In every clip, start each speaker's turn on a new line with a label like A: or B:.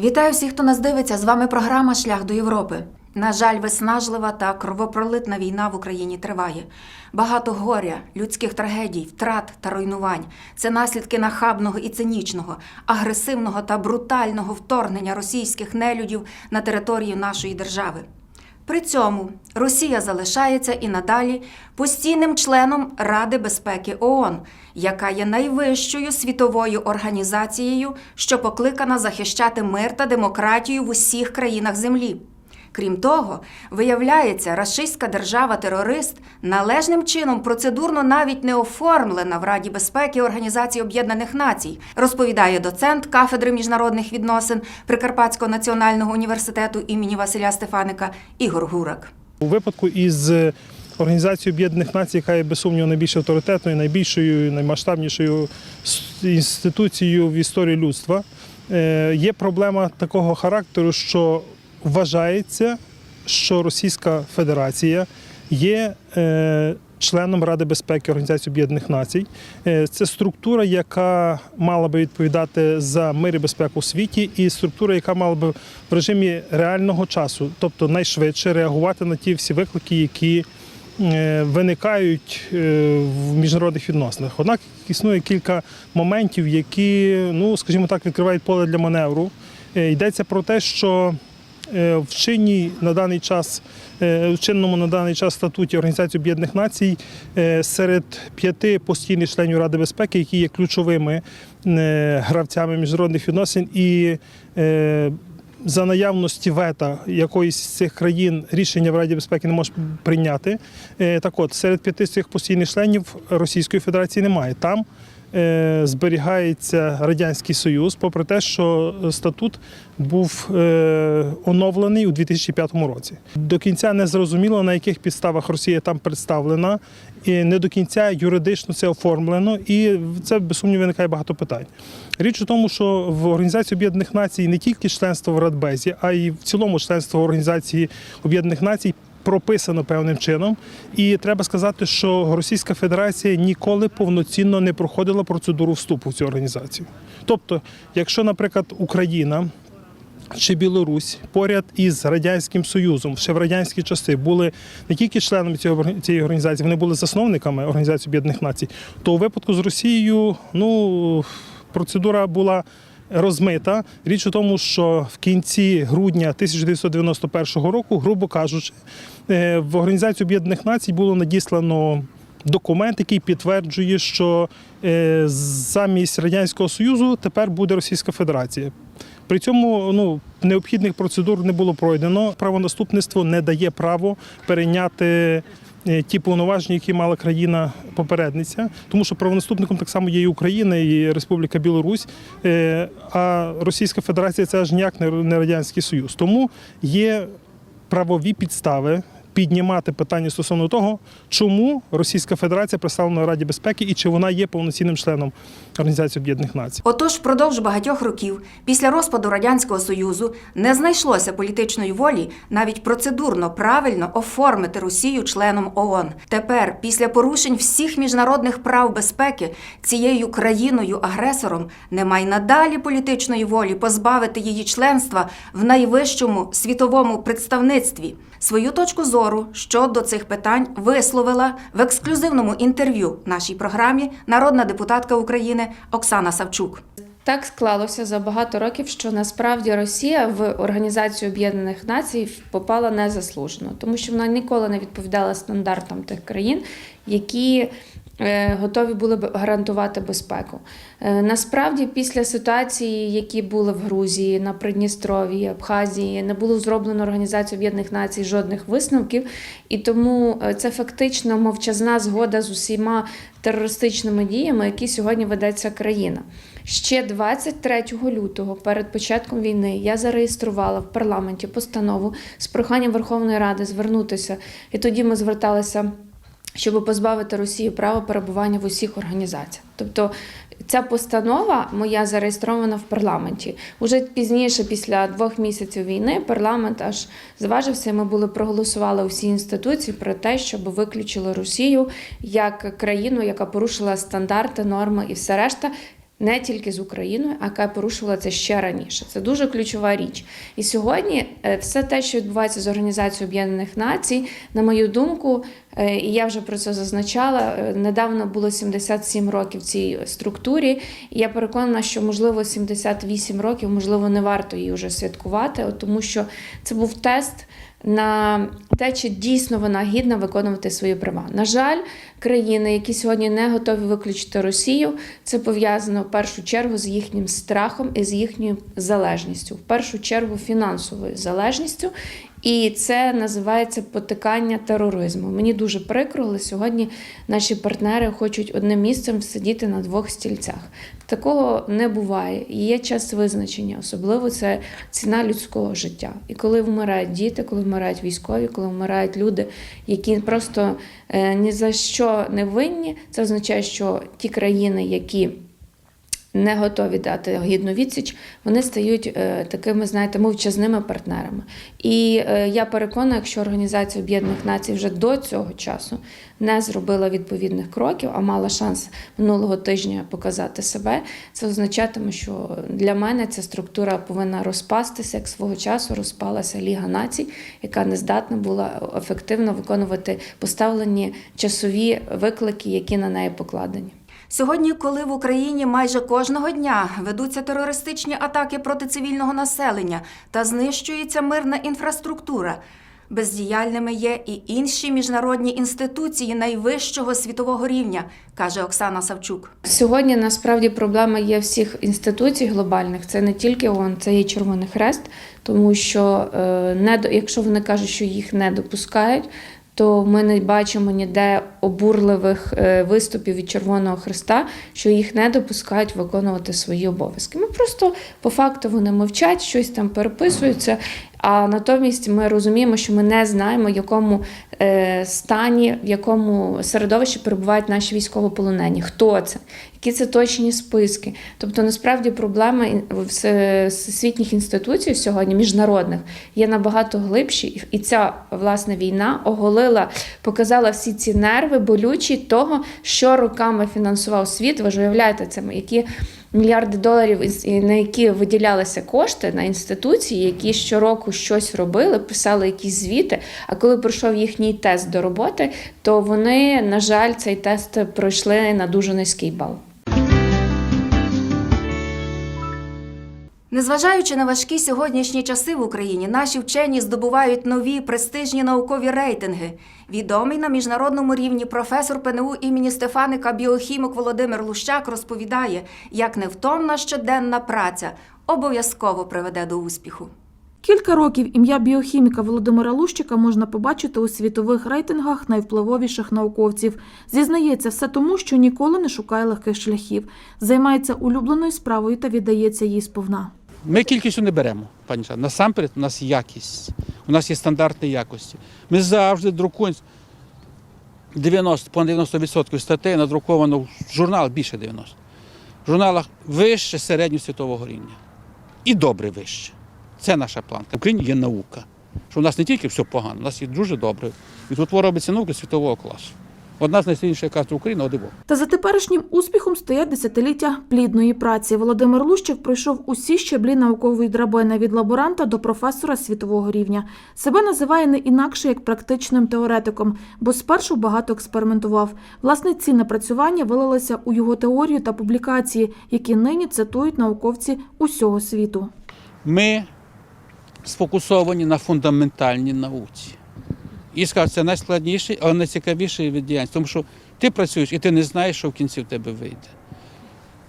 A: Вітаю всіх, хто нас дивиться. З вами програма Шлях до Європи. На жаль, виснажлива та кровопролитна війна в Україні триває. Багато горя, людських трагедій, втрат та руйнувань. Це наслідки нахабного і цинічного, агресивного та брутального вторгнення російських нелюдів на територію нашої держави. При цьому Росія залишається і надалі постійним членом Ради безпеки ООН, яка є найвищою світовою організацією, що покликана захищати мир та демократію в усіх країнах землі. Крім того, виявляється, рашистська держава-терорист належним чином процедурно навіть не оформлена в Раді безпеки Організації Об'єднаних Націй, розповідає доцент кафедри міжнародних відносин Прикарпатського національного університету імені Василя Стефаника Ігор Гурак.
B: У випадку із Організацією Об'єднаних Націй, яка є без сумніву найбільш авторитетною, найбільшою, наймасштабнішою інституцією в історії людства, е, є проблема такого характеру, що вважається, що Російська Федерація є е, членом Ради безпеки Організації Об'єднаних Націй. Е, Це структура, яка мала би відповідати за мир і безпеку у світі, і структура, яка мала би в режимі реального часу, тобто найшвидше реагувати на ті всі виклики, які е, виникають в міжнародних відносинах. Однак існує кілька моментів, які, ну скажімо так, відкривають поле для маневру. Йдеться про те, що в чинній на даний час е, в чинному на даний час статуті Організації Об'єднаних Націй е, серед п'яти постійних членів Ради безпеки, які є ключовими е, гравцями міжнародних відносин і е, за наявності вета якоїсь з цих країн рішення в Раді безпеки не може прийняти. Е, Так от, серед п'яти з цих постійних членів Російської Федерації немає. Там е, зберігається Радянський Союз, попри те, що статут був е, оновлений у 2005 році. До кінця не зрозуміло, на яких підставах Росія там представлена, і не до кінця юридично це оформлено, і це без сумніву виникає багато питань. Річ у тому, що в Організації Об'єднаних Націй не тільки членство в Радбезі, а й в цілому членство в Організації Об'єднаних Націй прописано певним чином. І треба сказати, що Російська Федерація ніколи повноцінно не проходила процедуру вступу в цю організацію. Тобто, якщо, наприклад, Україна чи Білорусь поряд із радянським союзом ще в радянські часи були не тільки членами цієї організації, вони були засновниками Організації Об'єднаних Націй. То у випадку з Росією, ну процедура була. Розмита річ у тому, що в кінці грудня 1991 року, грубо кажучи, е, в Організацію Об'єднаних Націй було надіслано документ, який підтверджує, що е, замість радянського союзу тепер буде Російська Федерація. При цьому ну, необхідних процедур не було пройдено. Правонаступництво не дає право перейняти ті повноваження, які мала країна попередниця, тому що правонаступником так само є і Україна, і Республіка Білорусь, е, а Російська Федерація це аж ніяк не Радянський Союз. Тому є правові підстави. Піднімати питання стосовно того, чому Російська Федерація представлена Раді безпеки і чи вона є повноцінним членом Організації Об'єднаних Націй.
A: Отож, впродовж багатьох років після розпаду радянського союзу не знайшлося політичної волі навіть процедурно правильно оформити Росію членом ООН. Тепер, після порушень всіх міжнародних прав безпеки, цією країною-агресором немає надалі політичної волі позбавити її членства в найвищому світовому представництві. Свою точку зору щодо цих питань висловила в ексклюзивному інтерв'ю нашій програмі народна депутатка України Оксана Савчук.
C: Так склалося за багато років, що насправді Росія в Організацію Об'єднаних Націй попала незаслужено, тому що вона ніколи не відповідала стандартам тих країн, які готові були б гарантувати безпеку. Е, Насправді, після ситуації, які були в Грузії, на Придністров'ї, Абхазії, не було зроблено Організацію Об'єднаних Націй жодних висновків, і тому е, це фактично мовчазна згода з усіма терористичними діями, які сьогодні ведеться країна. Ще 23 лютого, перед початком війни, я зареєструвала в парламенті постанову з проханням Верховної Ради звернутися, і тоді ми зверталися. Щоб позбавити Росію права перебування в усіх організаціях, тобто ця постанова моя зареєстрована в парламенті. Уже пізніше, після двох місяців війни, парламент аж зважився. Ми були проголосували усі інституції про те, щоб виключили Росію як країну, яка порушила стандарти, норми і все решта. Не тільки з Україною, а яка порушувала це ще раніше. Це дуже ключова річ. І сьогодні е, все те, що відбувається з Організацією Об'єднаних Націй, на мою думку, е, і я вже про це зазначала. е, Недавно було 77 років цій структурі, і я переконана, що можливо 78 років, можливо, не варто її вже святкувати, тому що це був тест на те, чи дійсно вона гідна виконувати свої права. На жаль, країни, які сьогодні не готові виключити Росію, це пов'язано в першу чергу з їхнім страхом і з їхньою залежністю, в першу чергу фінансовою залежністю. І це називається потикання тероризму. Мені дуже прикро, але сьогодні наші партнери хочуть одним місцем сидіти на двох стільцях. Такого не буває. Є час визначення, особливо це ціна людського життя. І коли вмирають діти, коли вмирають військові, коли вмирають люди, які просто е, ні за що не винні, це означає, що ті країни, які не готові дати гідну відсіч, вони стають е, такими, знаєте, мовчазними партнерами. І е, я переконана, якщо Організація Об'єднаних Націй вже до цього часу не зробила відповідних кроків, а мала шанс минулого тижня показати себе, це означатиме, що для мене ця структура повинна розпастися, як свого часу розпалася Ліга націй, яка не здатна була ефективно виконувати поставлені часові виклики, які на неї покладені.
A: Сьогодні, коли в Україні майже кожного дня ведуться терористичні атаки проти цивільного населення та знищується мирна інфраструктура, бездіяльними є і інші міжнародні інституції найвищого світового рівня, каже Оксана Савчук.
C: Сьогодні насправді проблема є всіх інституцій глобальних. Це не тільки ООН, це і Червоний Хрест, тому що е, не до- якщо вони кажуть, що їх не допускають. То ми не бачимо ніде обурливих е, виступів від Червоного Христа, що їх не допускають виконувати свої обов'язки. Ми просто по факту вони мовчать, щось там переписуються. А натомість ми розуміємо, що ми не знаємо, в якому е, стані, в якому середовищі перебувають наші військовополонені, хто це, які це точні списки. Тобто, насправді проблема всесвітніх інституцій сьогодні, міжнародних, є набагато глибші. І- ця власне війна оголила, показала всі ці нерви болючі того, що роками фінансував світ. Ви ж уявляєте це, які мільярди доларів, на які виділялися кошти на інституції, які щороку щось робили, писали якісь звіти. А коли пройшов їхній тест до роботи, то вони, на жаль, цей тест пройшли на дуже низький бал.
A: Незважаючи на важкі сьогоднішні часи в Україні, наші вчені здобувають нові престижні наукові рейтинги. Відомий на міжнародному рівні професор ПНУ імені Стефаника біохімік Володимир Лущак розповідає, як невтомна щоденна праця обов'язково приведе до успіху.
D: Кілька років ім'я біохіміка Володимира Лущика можна побачити у світових рейтингах найвпливовіших науковців. Зізнається все тому, що ніколи не шукає легких шляхів, займається улюбленою справою та віддається їй сповна.
E: Ми кількістю не беремо, пані Жанна. Насамперед, у нас якість, у нас є стандарти якості. Ми завжди друкуємо 90, понад 90% статей надруковано в журналах більше 90%. В журналах вище середньосвітового рівня. І добре вище. Це наша планка. В Україні є наука. Що у нас не тільки все погано, у нас є дуже добре. І тут робиться наука світового класу. Одна з найсильніших кафедр України ОДИВО.
D: Та за теперішнім успіхом стоять десятиліття плідної праці. Володимир Лущик пройшов усі щаблі наукової драбини від лаборанта до професора світового рівня. Себе називає не інакше як практичним теоретиком, бо спершу багато експериментував. Власне, ці напрацювання вилилися у його теорію та публікації, які нині цитують науковці усього світу.
E: Ми сфокусовані на фундаментальній науці. І скажу, це найскладніший, але найцікавіший від діянь. Тому що ти працюєш і ти не знаєш, що в кінці в тебе вийде.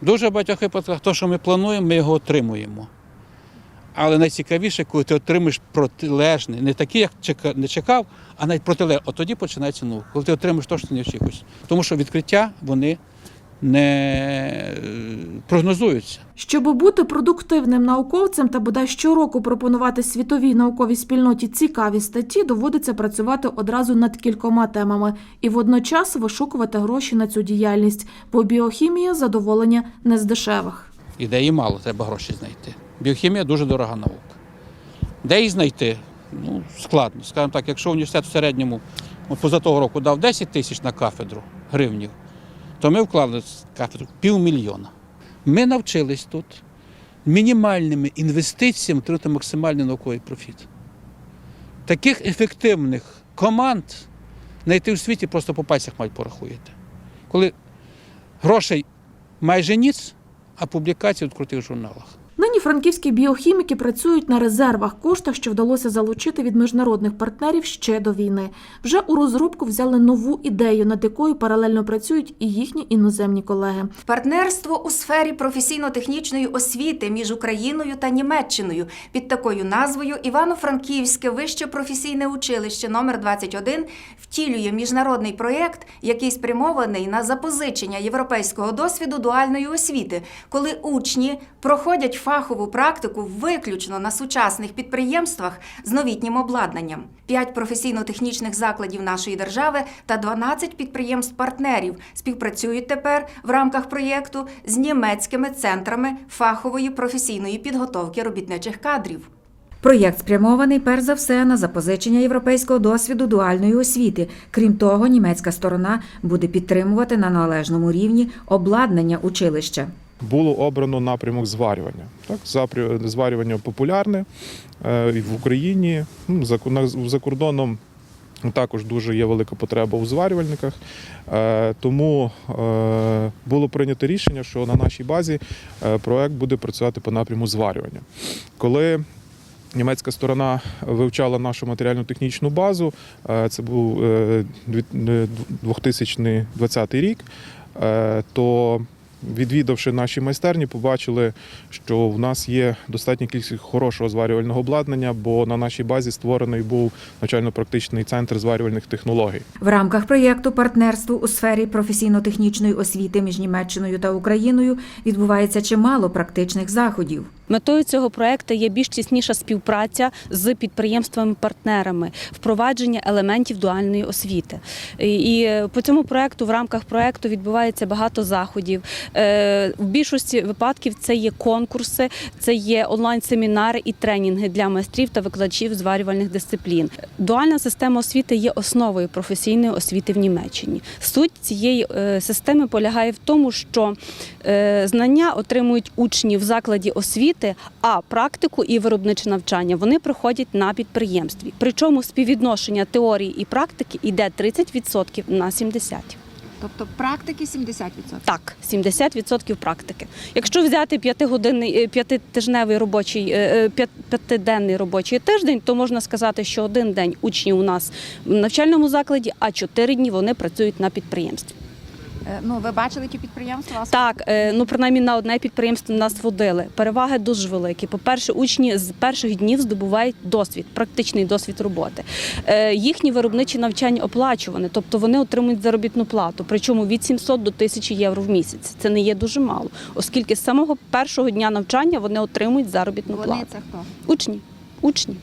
E: Дуже багатьох випадках, те, що ми плануємо, ми його отримуємо. Але найцікавіше, коли ти отримаєш протилежне, не такий, як не чекав, а навіть протилежне. От тоді починається наука, коли ти отримаєш те, що ти не очікуєш. Тому що відкриття вони не е, прогнозуються.
D: Щоб бути продуктивним науковцем та бодай щороку пропонувати світовій науковій спільноті цікаві статті, доводиться працювати одразу над кількома темами і водночас вишукувати гроші на цю діяльність, бо біохімія задоволення не з дешевих.
E: Ідеї мало, треба гроші знайти. Біохімія дуже дорога наука. Де її знайти? Ну, складно. Скажімо так, якщо університет в середньому от поза того року дав 10 тисяч на кафедру гривнів, то ми вклали в кафедру півмільйона. Ми навчились тут мінімальними інвестиціями отримати максимальний науковий профіт. Таких ефективних команд знайти у світі просто по пальцях мають порахуєте. Коли грошей майже ніц, а публікації в крутих журналах.
D: Нині франківські біохіміки працюють на резервах коштах, що вдалося залучити від міжнародних партнерів ще до війни. Вже у розробку взяли нову ідею, над якою паралельно працюють і їхні іноземні колеги.
A: Партнерство у сфері професійно-технічної освіти між Україною та Німеччиною під такою назвою Івано-Франківське вище професійне училище номер 21 втілює міжнародний проєкт, який спрямований на запозичення європейського досвіду дуальної освіти, коли учні проходять фахову практику виключно на сучасних підприємствах з новітнім обладнанням. П'ять професійно-технічних закладів нашої держави та 12 підприємств-партнерів співпрацюють тепер в рамках проєкту з німецькими центрами фахової професійної підготовки робітничих кадрів. Проєкт спрямований перш за все на запозичення європейського досвіду дуальної освіти. Крім того, німецька сторона буде підтримувати на належному рівні обладнання училища.
F: Було обрано напрямок зварювання. Так, зварювання популярне е, в Україні, ну, за, кордоном. Також дуже є велика потреба у зварювальниках, Е, тому е, було прийнято рішення, що на нашій базі проект буде працювати по напряму зварювання. Коли німецька сторона вивчала нашу матеріально-технічну базу, е, це був е, дві- е, 2020 рік, то відвідавши наші майстерні, побачили, що в нас є достатня кількість хорошого зварювального обладнання, бо на нашій базі створений був навчально-практичний центр зварювальних технологій.
A: В рамках проєкту партнерство у сфері професійно-технічної освіти між Німеччиною та Україною відбувається чимало практичних заходів.
G: Метою цього проекту є більш тісніша співпраця з підприємствами-партнерами, впровадження елементів дуальної освіти. І по цьому проекту в рамках проекту відбувається багато заходів. Е, В більшості випадків це є конкурси, це є онлайн-семінари і тренінги для майстрів та викладачів зварювальних дисциплін. Дуальна система освіти є основою професійної освіти в Німеччині. Суть цієї е, системи полягає в тому, що е, знання отримують учні в закладі освіти, а практику і виробниче навчання вони проходять на підприємстві. Причому співвідношення теорії і практики йде 30% на 70%.
H: Тобто практики 70%.
G: Так, 70% практики. Якщо взяти е, п'ятитижневий робочий е, е, п'ятиденний робочий тиждень, то можна сказати, що один день учні у нас в навчальному закладі, а чотири дні вони працюють на підприємстві.
H: Е, Ну, ви бачили ті підприємства?
G: Так, е, ну принаймні на одне підприємство нас водили. Переваги дуже великі. По-перше, учні з перших днів здобувають досвід, практичний досвід роботи. Е, Їхні виробничі навчання оплачувані, тобто вони отримують заробітну плату, причому від 700 до 1000 євро в місяць. Це не є дуже мало, оскільки з самого першого дня навчання вони отримують заробітну
H: Вони
G: плату.
H: це хто?
G: Учні. Учні.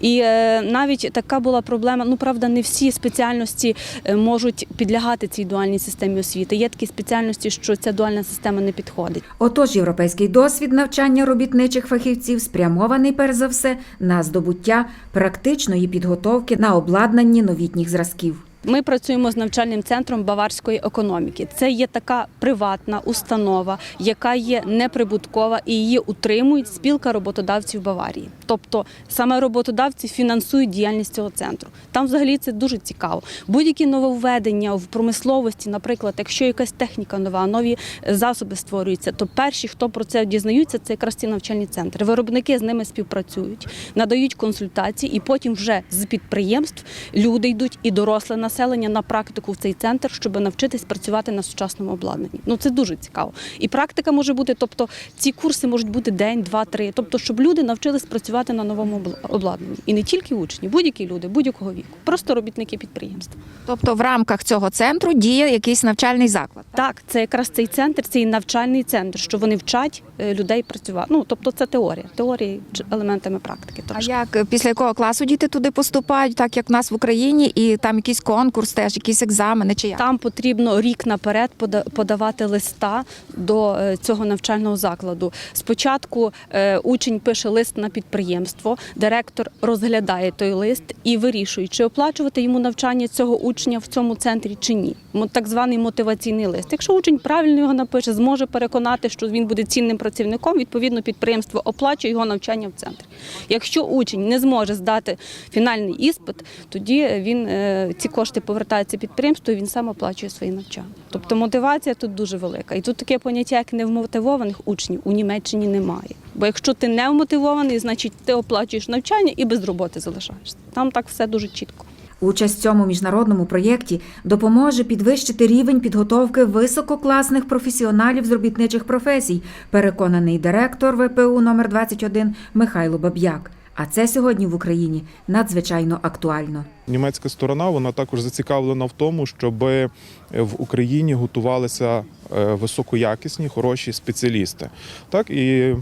G: І е, навіть така була проблема. Ну правда, не всі спеціальності е, можуть підлягати цій дуальній системі освіти. Є такі спеціальності, що ця дуальна система не підходить.
A: Отож, європейський досвід навчання робітничих фахівців спрямований перш за все на здобуття практичної підготовки на обладнанні новітніх зразків.
G: Ми працюємо з навчальним центром баварської економіки. Це є така приватна установа, яка є неприбуткова і її утримують спілка роботодавців Баварії. Тобто саме роботодавці фінансують діяльність цього центру. Там взагалі це дуже цікаво. Будь-які нововведення в промисловості, наприклад, якщо якась техніка нова, нові засоби створюються, то перші, хто про це дізнаються, це якраз ці навчальні центри. Виробники з ними співпрацюють, надають консультації, і потім вже з підприємств люди йдуть і доросле населення на практику в цей центр, щоб навчитись працювати на сучасному обладнанні. Ну це дуже цікаво. І практика може бути, тобто ці курси можуть бути день, два, три. Тобто, щоб люди навчились працювати на новому обладнанні. І не тільки учні, будь-які люди, будь-якого віку, просто робітники підприємств.
H: Тобто в рамках цього центру діє якийсь навчальний заклад.
G: Так, це якраз цей центр, цей навчальний центр, що вони вчать людей працювати. Ну тобто це теорія, теорії елементами практики.
H: А як е, після якого класу діти туди поступають, так як в нас в Україні, і там якийсь конкурс, теж якісь екзамени чи як?
G: Там потрібно рік наперед пода- подавати листа до е, цього навчального закладу. Спочатку е, учень пише лист на підприємство, директор розглядає той лист і вирішує, чи оплачувати йому навчання цього учня в цьому центрі чи ні. Так званий мотиваційний лист. Якщо учень правильно його напише, зможе переконати, що він буде цінним працівником, відповідно підприємство оплачує його навчання в центрі. Якщо учень не зможе здати фінальний іспит, тоді він е, ці кошти повертаються підприємству і він сам оплачує свої навчання. Тобто мотивація тут дуже велика. І тут таке поняття, як невмотивованих учнів у Німеччині немає. Бо якщо ти не вмотивований, значить ти оплачуєш навчання і без роботи залишаєшся. Там так все дуже чітко.
A: Участь в цьому міжнародному проєкті допоможе підвищити рівень підготовки висококласних професіоналів з робітничих професій, переконаний директор ВПУ номер 21 Михайло Баб'як. А це сьогодні в Україні надзвичайно актуально.
F: Німецька сторона вона також зацікавлена в тому, щоб в Україні готувалися е, високоякісні, хороші спеціалісти. Так і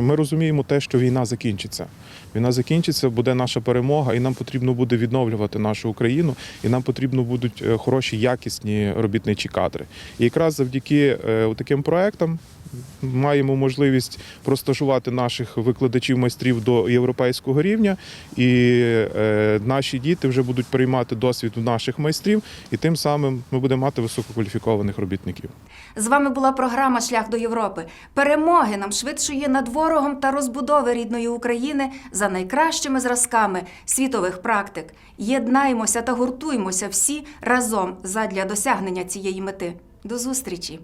F: ми розуміємо те, що війна закінчиться. Війна закінчиться, буде наша перемога, і нам потрібно буде відновлювати нашу Україну, і нам потрібно будуть е, хороші, якісні робітничі кадри. І якраз завдяки е, таким проектам. Маємо можливість простажувати наших викладачів майстрів до європейського рівня, і е, наші діти вже будуть приймати досвід у наших майстрів, і тим самим ми будемо мати висококваліфікованих робітників.
A: З вами була програма Шлях до Європи. Перемоги нам швидшої над ворогом та розбудови рідної України за найкращими зразками світових практик. Єднаймося та гуртуймося всі разом задля досягнення цієї мети. До зустрічі!